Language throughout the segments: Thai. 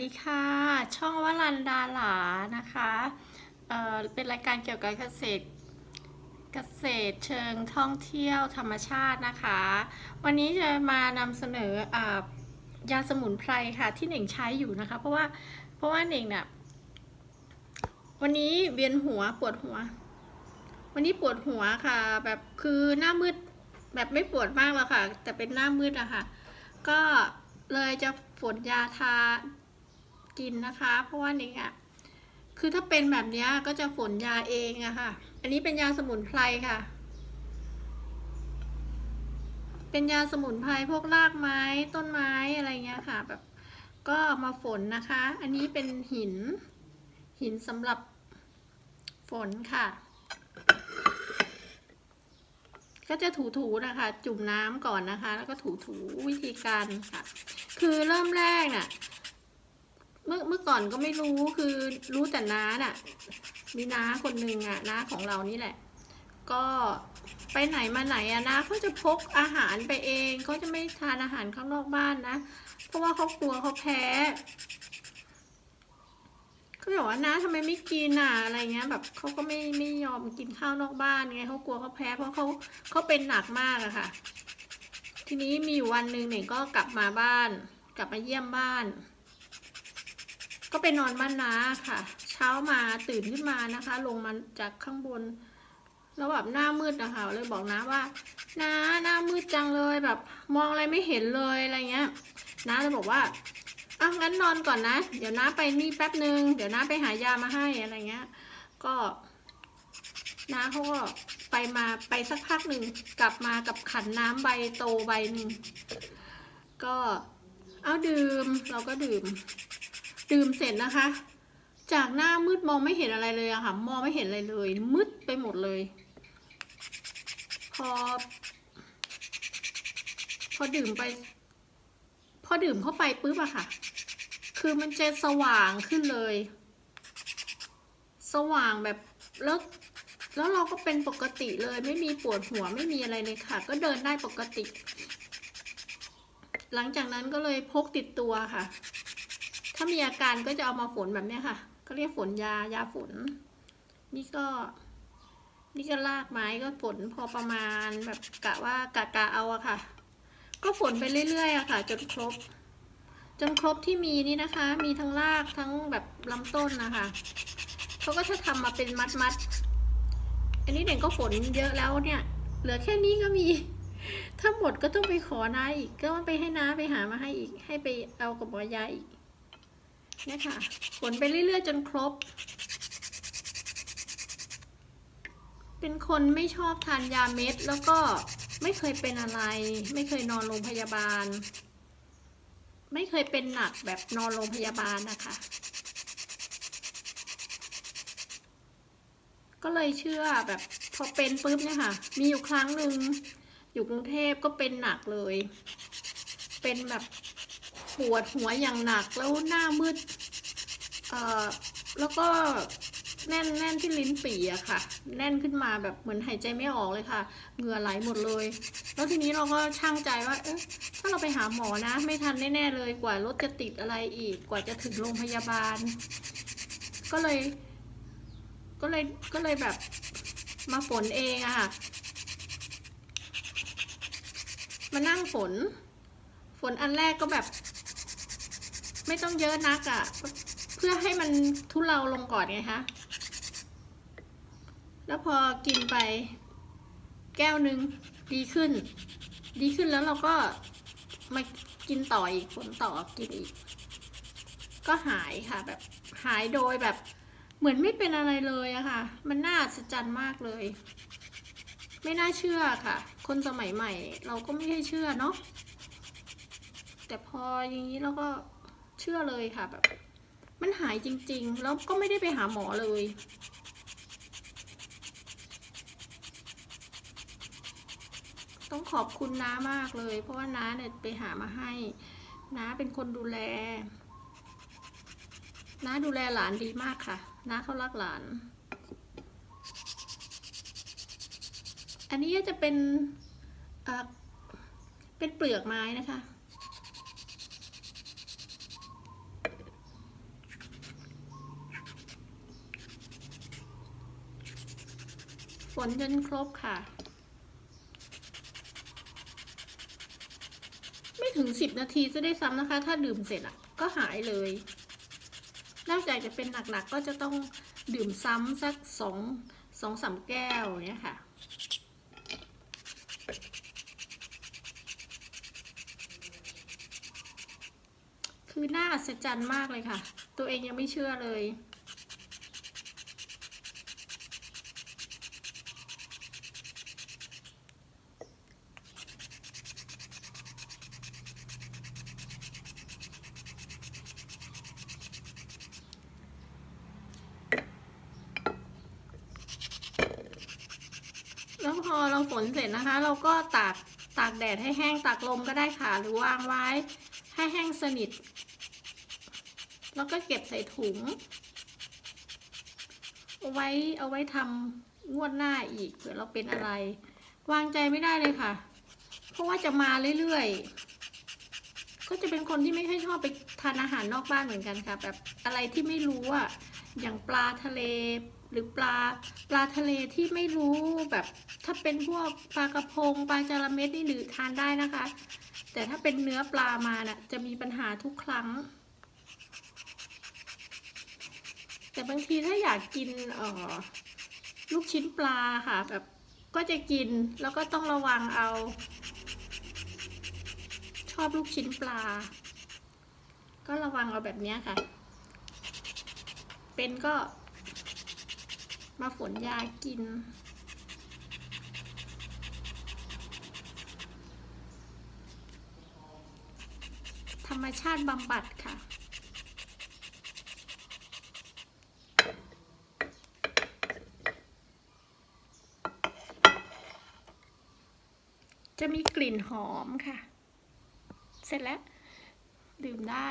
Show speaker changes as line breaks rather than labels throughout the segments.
ดีค่ะ ช่องวลันดาหลานะคะเเป็นรายการเกี่ยวกับเกษตรเกษตรเชิงท่องเที่ยวธรรมชาตินะคะ วันนี้จะมานำเสนออยาสมุนไพรค่ะที่เหน่งใช้อยู่นะคะ เพราะว่าเพราะว่าเหน่งเนี่ยวันนี้เวียนหัวปวดหัว วันนี้ปวดหัวค่ะ แบบคือหน้ามืดแบบไม่ปวดมากแล้วค่ะ แต่เป็นหน้ามืดอะค่ะ ก็เลยจะฝนยาทา กินนะคะ เพราะว่านี่อะคือถ้าเป็นแบบนี้ก็จะฝนยาเองอะค่ะ อันนี้เป็นยาสมุนไพรค่ะ เป็นยาสมุนไพรพวกรากไม้ต้นไม้อะไรเงี้ยค่ะแบบก็มาฝนนะคะ อันนี้เป็นหิน หินสำหรับฝนค่ะ ก็จะถูๆนะคะ จุ่มน้ำก่อนนะคะ แล้วก็ถูๆวิธีการค่ะ คือเริ่มแรกน่ะ มื่อเมื่อก่อนก็ไม่รู้คือรู้แต่น้าน่ะ มีน้าคนหนึ่งอะน้าของเรานี่แหละ ก็ไปไหนมาไหนอะนะเขาจะพกอาหารไปเองเขาจะไม่ทานอาหารข้างนอกบ้านนะ เพราะว่าเขากลัวเขาแพ้เขาบอกว่านะทำไมไม่กินอะอะไรเงี้ย แบบเขาก็ไม่ไม่ยอมกินข้าวนอกบ้านไงเขากลัวเขาแพ้ เพราะเขาเขาเป็นหนักมากอะค่ะ ทีนี้มีอยู่วันหนึ่งเนี่ยก็กลับมาบ้าน กลับมาเยี่ยมบ้าน ก็ไปนอนบ้านน้าค่ะ เช้ามาตื่นขึ้นมานะคะ ลงมาจากข้างบน แล้วแบบหน้ามืดนะคะเลยบอกน้าว่าน้าหน้ามืดจังเลยแบบ มองอะไรไม่เห็นเลยอะไรเงี้ยน้าเลยบอกว่าอะงั้นนอนก่อนนะ เดี๋ยวน้าไปนี่แป๊บหนึ่งเดี๋ยวน้าไปหายามาให้อะไรเงี้ย ก็น้าเขาก็ไปมาไปสักพักหนึ่งกลับมากับขันน้ำใบโตใบหนึ่งก็เอาดื่มเราก็ดื่ม ดื่มเสร็จนะคะ จากหน้ามืดมองไม่เห็นอะไรเลยอะค่ะ มองไม่เห็นอะไรเลย มืดไปหมดเลย พอ พอดื่มไป พอดื่มเข้าไปปุ๊บอะค่ะ คือมันจะสว่างขึ้นเลย สว่างแบบแล้วแล้วเราก็เป็นปกติเลยไม่มีปวดหัวไม่มีอะไรเลยค่ะ ก็เดินได้ปกติ หลังจากนั้นก็เลยพกติดตัวค่ะ ถ้ามีอาการก็จะเอามาฝนแบบนี้ค่ะก็เรียกฝนยายาฝน นี่ก็ นี่ก็ลากไม้ก็ฝนพอประมาณแบบกะว่ากะกะเอาอะค่ะ ก็ฝนไปเรื่อยๆอะค่ะ จนครบ จนครบที่มีนี่นะคะ มีทั้งรากทั้งแบบลำต้นนะคะเขาก็จะทำมาเป็นมัดๆอันนี้เด่นก็ฝนเยอะแล้วเนี่ย เหลือแค่นี้ก็มีถ้าหมดก็ต้องไปขอน้าอีก ก็ไปให้น้าไปหามาให้อีก ให้ไปเอากับหมอยาอีก เนี่ยค่ะฝนไปเรื่อยๆ จนครบ เป็นคนไม่ชอบทานยาเม็ด แล้วก็ไม่เคยเป็นอะไร ไม่เคยนอนโรงพยาบาล ไม่เคยเป็นหนักแบบนอนโรงพยาบาลนะคะ ก็เลยเชื่อแบบพอเป็นปุ๊บเนี่ยค่ะ มีอยู่ครั้งหนึ่งอยู่กรุงเทพก็เป็นหนักเลย เป็นแบบ ปวดหัวอย่างหนักแล้วหน้ามืดเอ่อแล้วก็แน่นแน่นที่ลิ้นปี่อะค่ะ แน่นขึ้นมาแบบเหมือนหายใจไม่ออกเลยค่ะ เหงื่อไหลหมดเลย แล้วทีนี้เราก็ช่างใจว่า เอ๊ะถ้าเราไปหาหมอนะ ไม่ทันแน่ๆเลยกว่ารถจะติดอะไรอีกกว่าจะถึงโรงพยาบาล ก็เลย ก็เลยก็เลยแบบมาฝนเองอะค่ะมานั่งฝน ฝนอันแรกก็แบบ ไม่ต้องเยอะนักอะ่ะ เพื่อให้มันทุเลาลงก่อนไงคะแล้วพอกินไป แก้วหนึ่งดีขึ้น ดีขึ้นแล้วเราก็มากินต่ออีกฝนต่อกินอีก ก็หายค่ะ แบบหายโดยแบบเหมือนไม่เป็นอะไรเลยอะค่ะ มันน่าอัศจรรย์มากเลย ไม่น่าเชื่อค่ะ คนสมัยใหม่ เราก็ไม่ให้เชื่อเนาะ แต่พออย่างนี้เราก็เชื่อเลยค่ะแบบ มันหายจริง ๆ แล้วก็ไม่ได้ไปหาหมอเลย ต้องขอบคุณน้ามากเลย เพราะว่าน้าเนี่ยไปหามาให้ น้าเป็นคนดูแล น้าดูแลหลานดีมากค่ะ น้าเขารักหลาน อันนี้จะเป็นเป็นเปลือกไม้นะคะ นจนครบค่ะ ไม่ถึงสิบนาทีจะได้ซ้ำนะคะ ถ้าดื่มเสร็จอะ ก็หายเลย นอกจากจะเป็นหนักๆ ก็จะต้องดื่มซ้ำสักสองสองสามแก้วเนี้ยค่ะคือน่าอัศจรรย์มากเลยค่ะ ตัวเองยังไม่เชื่อเลย อเราฝนเสร็จนะคะ เราก็ตากตากแดดให้แห้งตากลมก็ได้ค่ะหรือวางไว้ให้แห้งสนิท แล้วก็เก็บใส่ถุง เอาไว้เอาไว้ทำงวดหน้าอีกเผื่อเราเป็นอะไร วางใจไม่ได้เลยค่ะ เพราะว่าจะมาเรื่อยๆ ก็จะเป็นคนที่ไม่ค่อยชอบไปทานอาหารนอกบ้านเหมือนกันค่ะ แบบอะไรที่ไม่รู้อะอย่างปลาทะเล หรือปลาปลาทะเลที่ไม่รู้แบบถ้าเป็นพวกปลากระพงปลาจาระเม็ดนี่หรือทานได้นะคะ แต่ถ้าเป็นเนื้อปลามาน่ะจะมีปัญหาทุกครั้ง แต่บางทีถ้าอยากกินเออลูกชิ้นปลาค่ะแบบก็จะกินแล้วก็ต้องระวังเอา ชอบลูกชิ้นปลา ก็ระวังเอาแบบนี้ค่ะ เป็นก็ มาฝนยากิน ธรรมชาติบำบัดค่ะจะมีกลิ่นหอมค่ะ เสร็จแล้ว ดื่มได้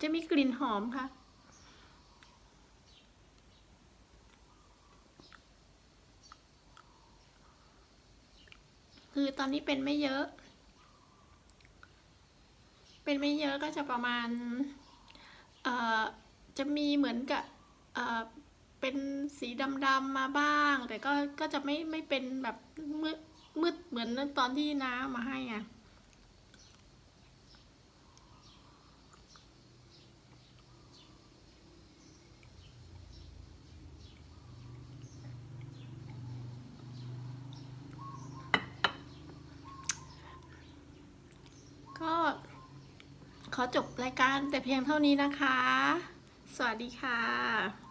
จะมีกลิ่นหอมค่ะ คือตอนนี้เป็นไม่เยอะ เป็นไม่เยอะก็จะประมาณเอ่อจะมีเหมือนกับเอ่อเป็นสีดำๆมาบ้าง แต่ก็ก็จะไม่ไม่เป็นแบบมืดมืดเหมือนตอนที่น้ามาให้ไง ก็ ขอจบรายการแต่เพียงเท่านี้นะคะ สวัสดีค่ะ